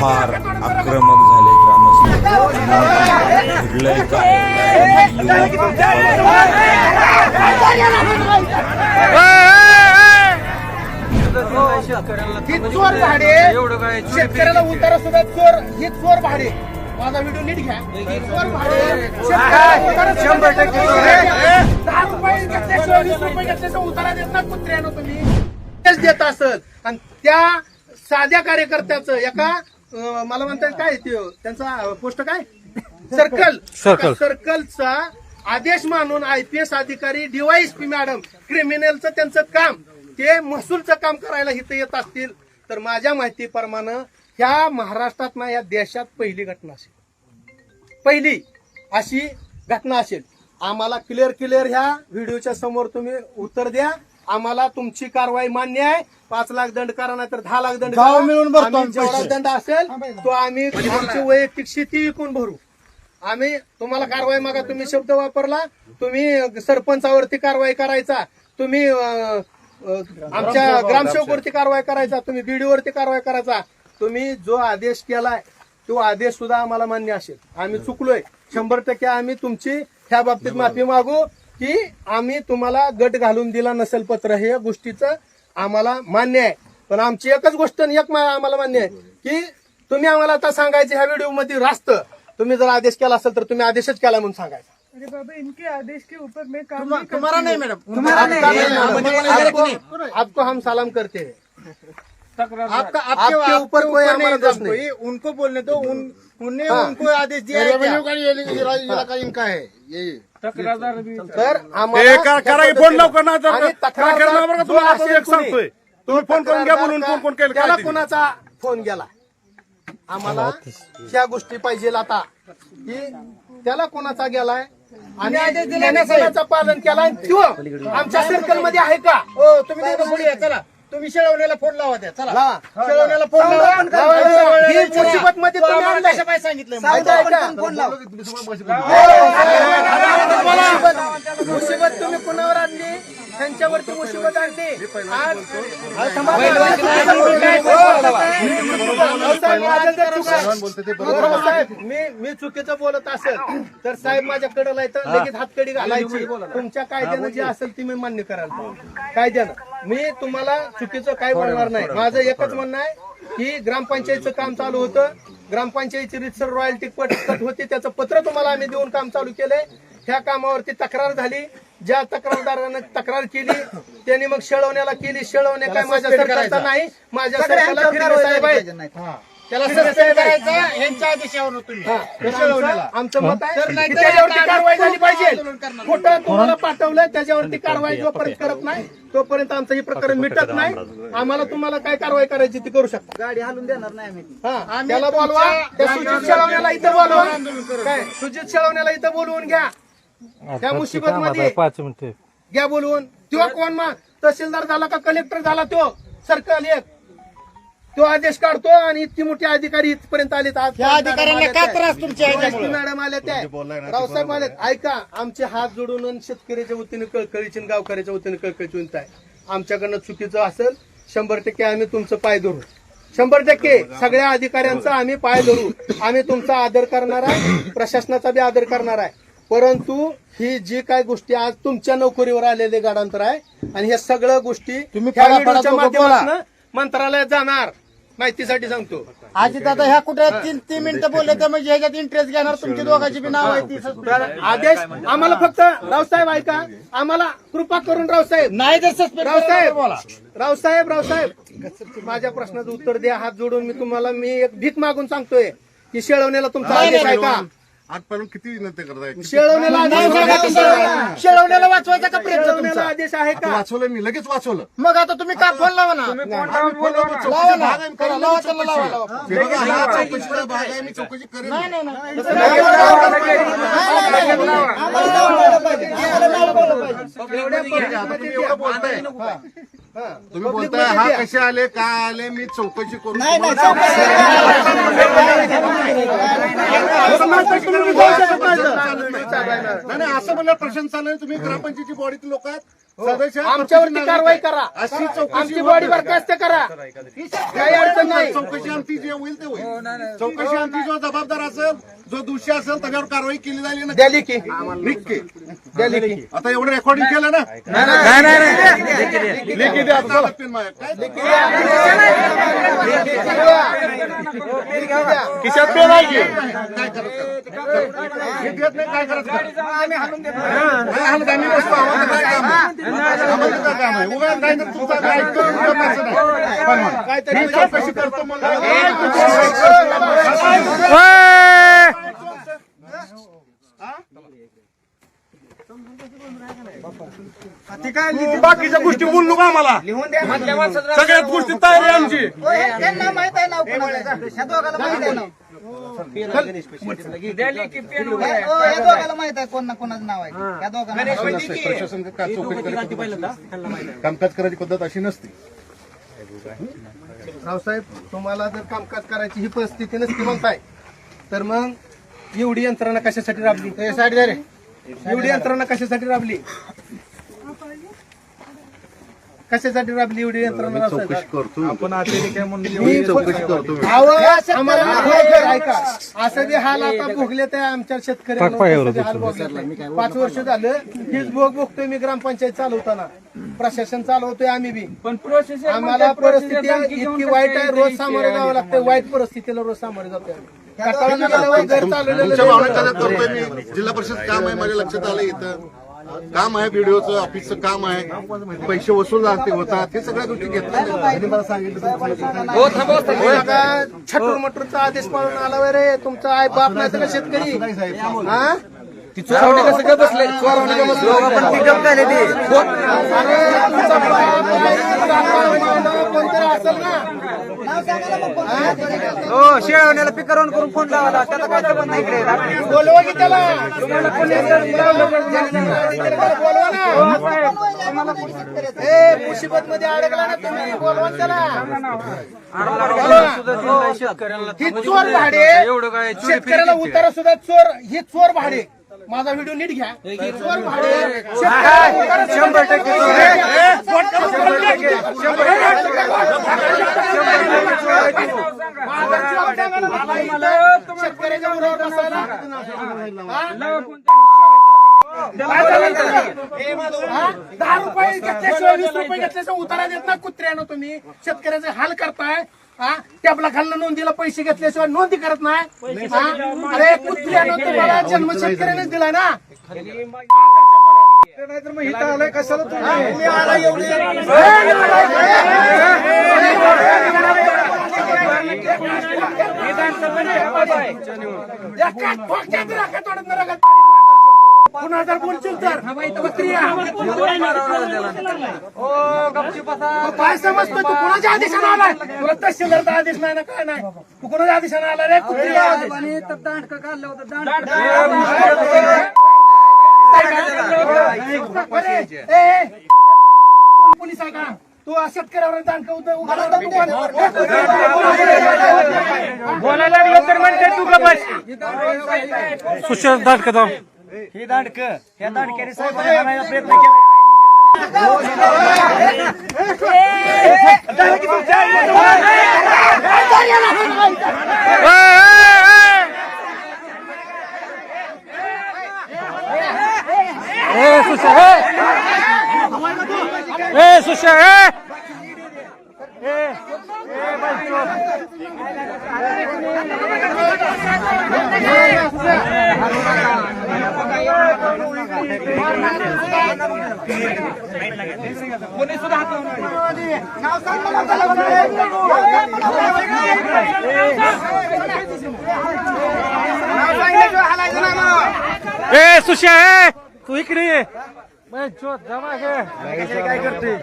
फार आक्रमक झाले ग्रामस्थ घडलंय काय ही चोर भाडे शेतकऱ्याला उतारा सुद्धा चोर ही चोर भाडे माझा व्हिडिओ नीट घ्या चोर भाडे शंभर टक्के. देत दहा रुपये घेतल्याशिवाय वीस रुपये घेतल्याशिवाय उतारा देत ना कुत्र्यानं तुम्ही तेच देत असत आणि त्या साध्या कार्यकर्त्याचं एका मला म्हणतात काय ते? त्यांचा पोस्ट काय? सर्कल. सर्कल. सर्कलचा आदेश मानून आयपीएस अधिकारी डीवायएसपी मॅडम क्रिमिनलचं त्यांचं काम ते महसूलचं काम करायला इथं येत असतील तर माझ्या माहितीप्रमाणे ह्या महाराष्ट्रात ना या देशात पहिली घटना असेल. पहिली अशी घटना असेल. आम्हाला क्लिअर क्लिअर ह्या व्हिडिओच्या समोर तुम्ही उत्तर द्या. आम्हाला तुमची कारवाई मान्य आहे. पाच लाख दंड करा नाही तर दहा लाख दंड गाव करा. मिळून भरतो आम्ही आम्ही जेवढा पैसे. दंड असेल तो आम्ही आमची वैयक्तिक शेती विकून भरू. आम्ही तुम्हाला कारवाई मागा तुम्ही शब्द वापरला तुम्ही सरपंचावरती कारवाई करायचा तुम्ही अं, अं, आमच्या ग्रामसेवकवरती कारवाई करायचा तुम्ही बीडीवरती कारवाई करायचा. तुम्ही जो आदेश केलाय तो आदेश सुद्धा आम्हाला मान्य असेल. आम्ही चुकलोय. शंभर टक्के आम्ही तुमची ह्या बाबतीत माफी मागू. की आम्ही तुम्हाला गट घालून दिला नसेल पत्र हे गोष्टीचं आम्हाला मान्य आहे पण आमची एकच गोष्ट एक आम्हाला मान्य आहे की तुम्ही आम्हाला आता सांगायचं ह्या व्हिडिओमध्ये रास्त तुम्ही जर आदेश केला असेल तर तुम्ही आदेशच केला म्हणून सांगायचा अरे बाबा इनके आदेश के ऊपर मैं काम नहीं तुम्हारा नहीं हूँ। मैडम आपका नहीं, हम सलाम करते हैं आपका आपके ऊपर कोई नहीं उनको बोलने दो उन उनने हाँ। उनको आदेश दिया है इनका है यही तक्रारदार तर आम्हाला करा फोन लवकर ना तर आणि काय करणार बरं का जो तुम्हाला? असेल आता एक कोणी, सांगतोय. तुम्ही फोन करून घ्या बोलून कोण कोण केलं. त्याला काय ते. कोणाचा फोन गेला आम्हाला ह्या गोष्टी पाहिजे आता. की त्याला कोणाचा गेलाय आणि त्याने कोणाचं पालन केलं आणि तो आमच्या सर्कलमध्ये आहे का? हो तुम्ही चला. तुम्ही शेळवण्याला फोन लावा त्या चला. लावा. शेळवण्याला फोन लावा लावा. ही मुसीबत मध्ये तुम्ही आम्हाला. कशा सांगितलं ऐका. मुसीबत मुसीबत तुम्ही कुणावर आणली? त्यांच्यावरती मुसीबत आणली आज आज थांबा. साहेब, माझं जर चूक आहे- बरोबर. साहेब, मी मी चुकीचं बोलत असेल तर साहेब माझ्या कडला तर लगेच हातकडी घालायची. तुमच्या कायद्यानं जे असेल ती मी मान्य करायला पाहिजे. कायद्यानं. मी तुम्हाला चुकीचं काय बोलणार नाही. माझं एकच म्हणणं आहे की ग्रामपंचायतचं काम चालू होतं. ग्रामपंचायतची रितसर रॉयल्टी कट कट होती. त्याचं पत्र तुम्हाला आम्ही देऊन काम चालू केलंय. ह्या कामावरती तक्रार झाली. ज्या तक्रारदारानं तक्रार केली त्यांनी मग शेळवण्याला केली. शेळवण्या काय माझ्या सरकारचा नाही. माझ्या सरकारला फिरवे साहेब आहेत. त्याला सस्पेंड करायचा यांच्या आदेशावर तुम्ही. हा, तर आमचं- आमचं मत आहे तर की त्याच्यावरती कारवाई झाली पाहिजे. आंदोलन करणार. खोटं तुम्हाला पाठवलंय त्याच्यावरती कारवाई जोपर्यंत करत नाही तोपर्यंत आमचं हे प्रकरण मिटत नाही. आम्हाला तुम्हाला काय कारवाई करायची ती करू शकता? गाडी हालून देणार नाही आम्ही हा. त्याला बोलवा त्या सुजित शेळवण्याला इथं बोलवा. काय? सुजित शेळवण्याला इथं बोलवून घ्या. त्या मुसीबत मध्ये पाच मिनिट. घ्या बोलवून. तो कोण मग तहसीलदार झाला का कलेक्टर झाला तो? सर्कल एक. तो आदेश काढतो आणि इतकी मोठी अधिकारी इथपर्यंत आले अधिकाऱ्यांना त्रास तुमच्या? मॅडम आल्या त्या रावसाहेब आले ऐका आमचे हात जोडून आणि शेतकऱ्याच्या वतीने कळकळीची आणि गावकऱ्याच्या वतीने कळकळीची विनंती आहे. आमच्याकडनं चुकीचं असेल शंभर टक्के आम्ही तुमचं पाय धरू. शंभर टक्के सगळ्या अधिकाऱ्यांचा आम्ही पाय धरू. आम्ही तुमचा आदर करणार आहे प्रशासनाचा बी आदर करणार आहे. परंतु ही जी काय गोष्टी आज तुमच्या नोकरीवर आलेले गाडांतर आहे आणि ह्या सगळ्या गोष्टी तुम्ही ह्या फळा- व्हिडिओच्या फळा- माध्यमातून मंत्रालयात जाणार. माहितीसाठी सांगतो. आजी दादा ह्या कुठे तीन तीन मिनिटं बोलले तर म्हणजे ह्याच्यात इंटरेस्ट घेणार तुमची दोघांची बी नाव आहे ती. तर आदेश आम्हाला फक्त रावसाहेब ऐका. आम्हाला कृपा करून रावसाहेब नाही सस्पेंड रावसाहेब बोला. रावसाहेब रावसाहेब माझ्या प्रश्नाचं उत्तर द्या हात जोडून मी तुम्हाला मी एक भीक मागून सांगतोय की शेळवण्याला तुमचा आदेश आहे का? आजपर्यंत किती विनंती करताय? शेळवण्याला आदेश आहे का? शेळवण्याला शेळवण्याला वाचवायचा का प्रयत्न तुमचा? आदेश आहे का? वाचवलं मी लगेच वाचवलं. मग आता तुम्ही का फोन लावा ना? फोन लावून चौकशी ना. भाग आहे, चला, लावा त्याला लावा लावा. हे बघा, हा चौकशीचा भाग आहे मी चौकशी करेन. नाही नाही नाही. एवढ्या परिस्थितीमध्ये तुम्ही एवढं बोलताय. तुम्ही बोलताय हा कसे आले काय आले मी चौकशी करून नाही नाही नाही नाही, असं म्हणलं प्रश्न चालू आहे तुम्ही ग्रामपंचायतीची बॉडीतील लोक आहेत सदस्य आमच्यावरती कारवाई करा अशी चौकशी आमची बॉडी बरखास्त करा काही अडचण नाही चौकशी अंती जे होईल ते होईल चौकशी अंती जो जबाबदार असेल जो दोषी असेल त्याच्यावर कारवाई केली जाईल ना द्या लेखी. निघके द्या लेखी. आता एवढं रेकॉर्डिंग केलं ना? नाही नाही नाही लेखी द्या आता माझ्या. काय? खिशात पेन आहे की? काय हे देत नाही काय करायचं नाही. हाणत आम्ही बसतो आम्हाला काय काम आहे? आम्हाला काय काम आहे? उगा काय तर तुमचं काय ऐकतो उगा कसं नाही. पण मग, मी चौकशी करतो तू बाकीच्या गोष्टी बोललो का आम्हाला. सगळ्यात गोष्टी तयारी आहे आमची. त्यांना माहीत आहे नाव ह्या दोघाला माहीत आहे नाव ह्या दोघाला माहीत आहे कोण ना कोणाचं नाव आहे ह्या दोघांना प्रशासन का चौकशी करायची कामकाज करायची पद्धत अशी नसते रावसाहेब तुम्हाला जर कामकाज करायची ही परिस्थिती नसती म्हणताय तर मग एवढी यंत्रणा कशासाठी राबली? साईड रे एवढी यंत्रणा कशासाठी राबली? कशासाठी राबली एवढी यंत्रणा रावसाहेब करतो. आपण अतिरेक आहे म्हणून मी चौकशी करतो. आवाज आम्हाला ऐका. असं बी हाल आता भोगले ते आमच्या शेतकऱ्यांना हाल भोगले पाच वर्ष झालं हीच भोग भोगतोय मी ग्रामपंचायत चालवताना. प्रशासन चालवतोय आम्ही बी. पण प्रोसेस आम्हाला परिस्थिती इतकी वाईट आहे रोज सामोरे जावं लागतं वाईट परिस्थितीला रोज सामोरे जातोय. कंटाळून गेल्यावर घर तुमच्या भावना चालवलेलं करतोय मी. जिल्हा परिषद काम आहे माझ्या लक्षात आलं इथं. काम आहे व्हिडिओचं ऑफिसचं काम आहे. पैसे वसूल जाते होतात. हे सगळ्या गोष्टी घेतल्या मला सांगितलं छटूर मटूरचा आदेश पाळून आला रे तुमचा आई बाप नाही तर का शेतकरी? हा? कसं बसले? हो शेळवण्याला पिकरवून करून फोन लावायला त्याचा काय संबंध नाही इकडे. बोलवा की त्याला. ना. ए मुसीबत मध्ये अडकला ना तुम्ही. बोलवा त्याला. ही चोर भाडे. शेतकऱ्याला उतारा सुद्धा चोर ही चोर भाडे. माझा व्हिडिओ नीट घ्या. चोर भाडे. शेतकऱ्याला उतारा शंभर टक्के. शेतकऱ्याच्या उरावर बसायला. हा? दहा रुपये घेतल्याशिवाय वीस रुपये घेतल्याशिवाय उतारा देत ना कुत्र्यानं तुम्ही शेतकऱ्याचे हाल करताय हा टॅबला खाल्लं नोंदीला पैसे घेतल्याशिवाय नोंदी करत नाही हा? अरे कुत्र्यानं तुम्हाला जन्म शेतकऱ्यानेच दिला ना नाहीतर मग इथं आलाय कशाला तुम्ही आला पुन्हा जर बोलशील तर काय समजतोय तू कोणाच्या आदेशाने आलाय तुला तहसीलदारचा आदेश नाही ना काय नाही तू कोणाच्या आदेशाने आला रे कुत्र्या अरे, ए, ए, पोलीस आहे का तू शेतकऱ्यावर दांडकं? बोलायला लागलं. तर म्हणते तू सुशांत दाटकं हे दांडक ह्या दांडक्याने साहेबांना प्रयत्न केला. ए सुशा ए! ए सुशा ए! तू इकडे ये. काय करते?